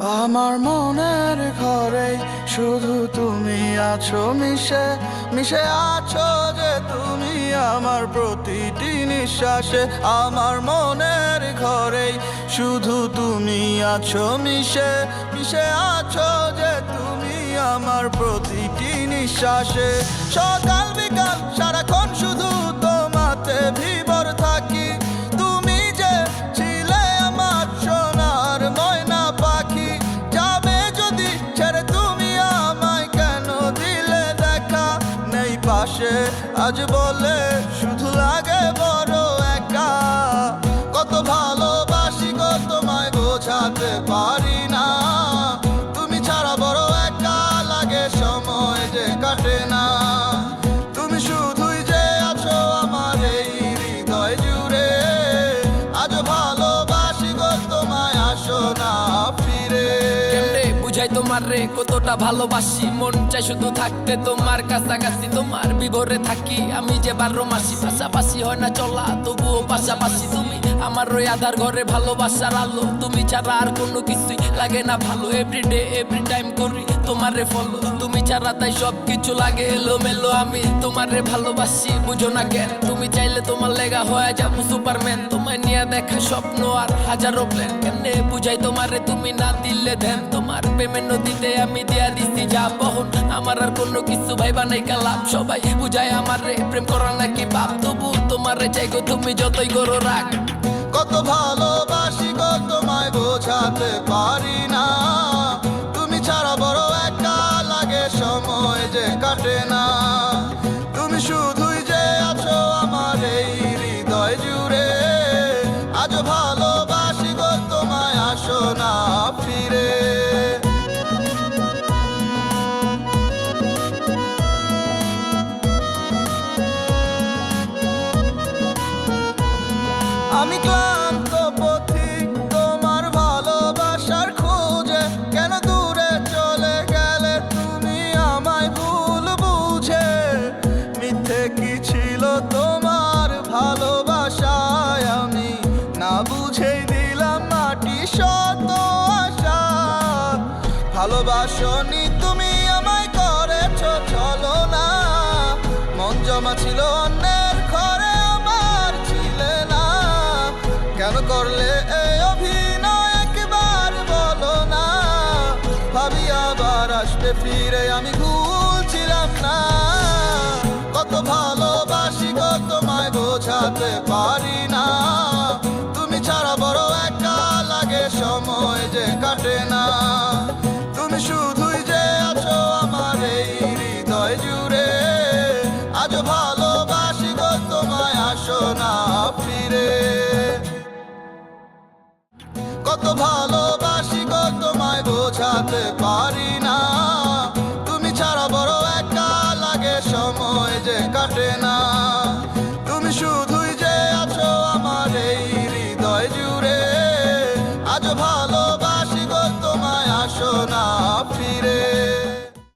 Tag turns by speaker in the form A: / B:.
A: আমার মনের ঘরে শুধু তুমি আছো, মিশে মিশে আছো যে তুমি আমার প্রতিটি নিঃশ্বাসে। আমার মনের ঘরে শুধু তুমি আছো, মিশে মিশে আছো যে তুমি আমার প্রতিটি নিঃশ্বাসে। সকাল বিকাল, সারাক্ষণ শুধু আজ বলে শুধু লাগে বড় একা। কত ভালোবাসি গো তোমায় বোঝাতে পারি না। তুমি ছাড়া বড় একা লাগে সময় যে কাটে না। তুমি শুধুই যে আছো আমার এই হৃদয় জুড়ে। আজ ভালোবাসি গো তোমায় আসো না ফিরে।
B: বুঝাই তোমার রে কতটা ভালোবাসি। মন চাই শুধু থাকতে তোমার কাছাকাছি, তোমার বিভরে থাকি। আমি যে বারো মাসি, পাশাপাশি হয় না চলা, তবুও পাশাপাশি তুমি আমার ওই আধার ঘরে ভালোবাসার আলো। তুমি ছাড়া আর কোনো কিছুই লাগে না ভালো। এভরিডে এভরি টাইম করি, তোমারে ফলো তুমি ছাড়া তাই সব কিছু লাগে এলো মেলো আমি। তোমারে ভালোবাসি, বুঝো না কেন? তুমি চাইলে তোমার লেগা হয়ে যাব সুপারম্যান তোমায় নিয়ে দেখা স্বপ্ন আর হাজারো প্ল্যান কেমনে বুঝাই তোমারে তুমি না দিলে ধ্যান? তোমার প্রেমের নদীতে আমি দিয়া দিছি যা বহন। আমার আর কোনো কিছু ভাইবা নাই কালাম সবাই বুঝায় আমার রে প্রেম করা নাকি বাপ? তবু তোমারে চাই গো তুমি যতই করো রাখ
A: কত ভালোবাসি গো তোমায় বোঝাতে পারি না। তুমি ছাড়া বড় একা লাগে, সময় যে কাটে না। তুমি শুধুই ক্লান্ত পথিক তোমার ভালোবাসার খোঁজে কেন দূরে চলে গেলে তুমি আমায় ভুল বুঝে? মিথ্যে কি ছিল তোমার ভালোবাসায়? আমি না বুঝেই দিলাম ভালোবাসনি তুমি আমায় করেছ, চলো না। মন জমা ছিল অন্যের ঘরে। কেন করলে এই অভিনয় একবার বলো না। ভাবি আবার আসবে, ফিরে আমি ভুলছিলাম না। কত ভালোবাসি গো তোমায় বোঝাতে পারি না। তুমি ছাড়া বড় একা লাগে সময় যে কাটে না। তুমি শুধুই যে আছো আমার এই হৃদয় জুড়ে। আজ ভালোবাসি কত ভালোবাসি